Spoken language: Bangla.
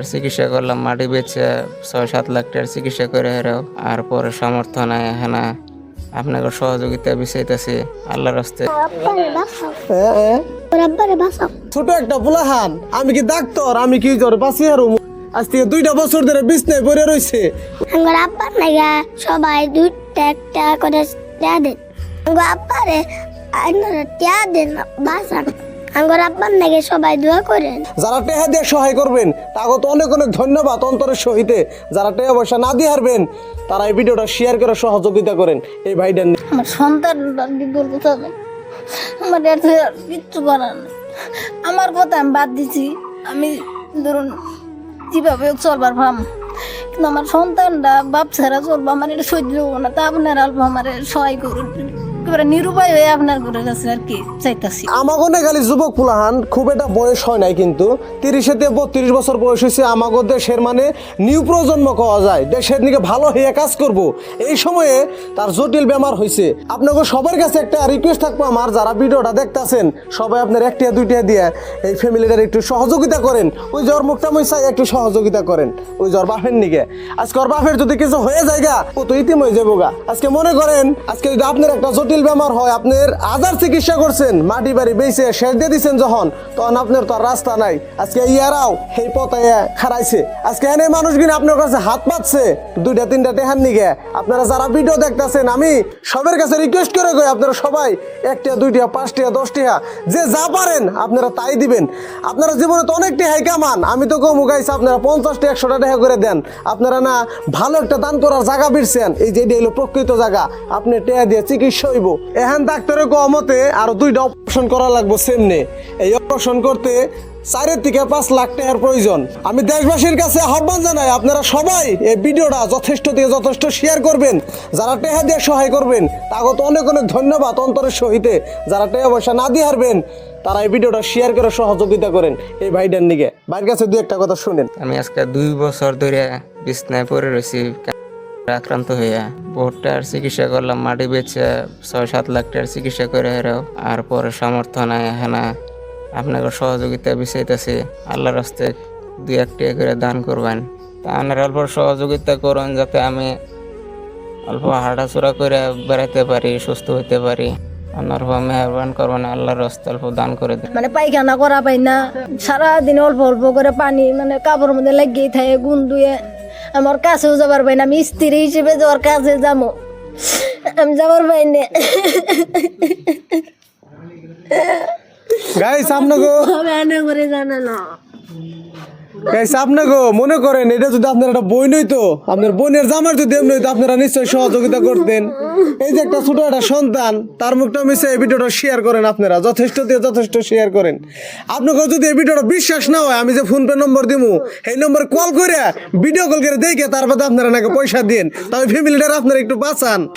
টাকার চিকিৎসা করলাম মাটি বেচে ছয় সাত লাখ টাকার চিকিৎসা করে হেরেও আর পরে সামর্থ্য নাই হ্যাঁ আপনাকে সহযোগিতা বিচাইতেছি আল্লাহর রাস্তে। ছোট একটা পোলাহান আমি কি ডাক্তার আমি কি জ্বর বাঁচি আর আজ থেকে দুইটা বছর ধরে বিছনায় পড়ে রয়েছে আমার আব্বার লাগা সবাই দুইটা একটা করে দেন। আমার আব্বারে আপনারা দেন বাঁচান। আমার আব্বার নাকি সবাই দোয়া করেন। যারা টেহা দিয়ে সহায় করবেন তাকে তো অনেক অনেক ধন্যবাদ অন্তরের সহিতে। যারা টেহা পয়সা না দিয়ে হারবেন তারা এই ভিডিওটা শেয়ার করে সহযোগিতা করেন। এই ভাইটার নিয়ে। আমার সন্তান বলতে হবে। আমার কিচ্ছু করার আমার কথা আমি বাদ দিছি। আমি ধরুন যেভাবে চলবার ভাম। কিন্তু আমার সন্তানটা বাপ ছাড়া চলবো আমার এটা সহ্য হব না। তা আপনার অল্প আমার সহায় করুন। একটা মানে সবাই আপনার একটিয়া, দুইটিয়া দিয়ে এই একটু সহযোগিতা করেন। ওই জ্বর মুখটা মইসাই একটু সহযোগিতা করেন। ওই জ্বর বাপের নিকে। আজকে ওর বাপের যদি কিছু হয়ে যায় গা ও তো ইতিম যাব আজকে মনে করেন, আজকে যদি আপনার একটা জটিল বেমার হয়, আপনার আজার চিকিৎসা করছেন, মাটি বাড়ি বেঁচে শেষ দিয়ে দিচ্ছেন যখন, তখন আপনার তো রাস্তা নাই। আজকে ইয়ারাও সেই পথে খারাইছে আজকে এনে মানুষগুলো আপনার কাছে হাত পাচ্ছে দুইটা, তিনটা টেহার নিগে। আপনারা যারা ভিডিও দেখতেছেন, আমি সবার কাছে রিকোয়েস্ট করে কই, আপনারা সবাই একটা, দুইটা, পাঁচটা, দশটা, যে যা পারেন, আপনারা তাই দিবেন। আপনারা জীবনে তো অনেক টেহাই কামান, আমি তো কমু গাইছি আপনারা পঞ্চাশটা, একশোটা টেহা করে দেন। আপনারা না ভালো একটা দান করার জায়গা বিরছেন, এই যে এটা হলো প্রকৃত জায়গা। আপনি টেহা দিয়ে চিকিৎসা হইব এখান ডাক্তারের কমতে আরও দুইটা অপারেশন করা লাগবে সেমনে। এই অপারেশন করতে চারের থেকে পাঁচ লাখ টাকার প্রয়োজন। আমি দেশবাসীর কাছে আহ্বান জানাই, আপনারা সবাই এই ভিডিওটা যথেষ্ট দিয়ে যথেষ্ট শেয়ার করবেন। যারা টেহা দিয়ে সহায় করবেন তাকে তো অনেক অনেক ধন্যবাদ অন্তরের সহিতে। যারা টেহা পয়সা না দিয়ে হারবেন, তারা এই ভিডিওটা শেয়ার করে সহযোগিতা করেন এই ভাইটার নিকে ভাইয়ের কাছে দু একটা কথা শুনেন। আমি আজকে দুই বছর ধরে বিছনায় পড়ে রয়েছি। আক্রান্ত হইয়া বহুত টাকার চিকিৎসা করলাম, মাটি বেচে ছয় সাত লাখ টাকার চিকিৎসা করে হেরেও। আর পরে সামর্থ্য নাই হ্যাঁ আপনাকে সহযোগিতা বিচাইতেছি। আল্লাহর রাস্তে দুই এক টাকা করে দান করবেন। তা আপনার অল্প সহযোগিতা করুন যাতে আমি অল্প হাঁটাচড়া করে বেড়াতে পারি, সুস্থ হইতে পারি। আল্লাহর অল্প দান করে মানে পায়খানা করা পাই না, সারাদিন অল্প অল্প করে পানি মানে কাপড়ের মধ্যে লেগেই থাকে গুন দুয়ে আমার কাছেও যাবার পাই না আমি স্ত্রী হিসেবে যাওয়ার কাছে যাব। আমি যাবার পাই না। গাইস আপনাকে এনে গাইস আপনাকে মনে করেন, এটা যদি আপনার একটা বই নইতো আপনার বোনের জামার যদি এমনি হইতো, আপনারা নিশ্চয়ই সহযোগিতা করতেন। এই যে একটা ছোট একটা সন্তান, তার মুখটা মিশে এই ভিডিওটা শেয়ার করেন আপনারা, যথেষ্ট দিয়ে যথেষ্ট শেয়ার করেন। আপনাকে যদি এই ভিডিওটা বিশ্বাস না হয়, আমি যে ফোন পে নম্বর দিমু, এই নম্বরে কল করে ভিডিও কল করে দেখে তারপরে আপনারা নাকি পয়সা দিন তবে ফ্যামিলিটার আপনারা একটু বাঁচান।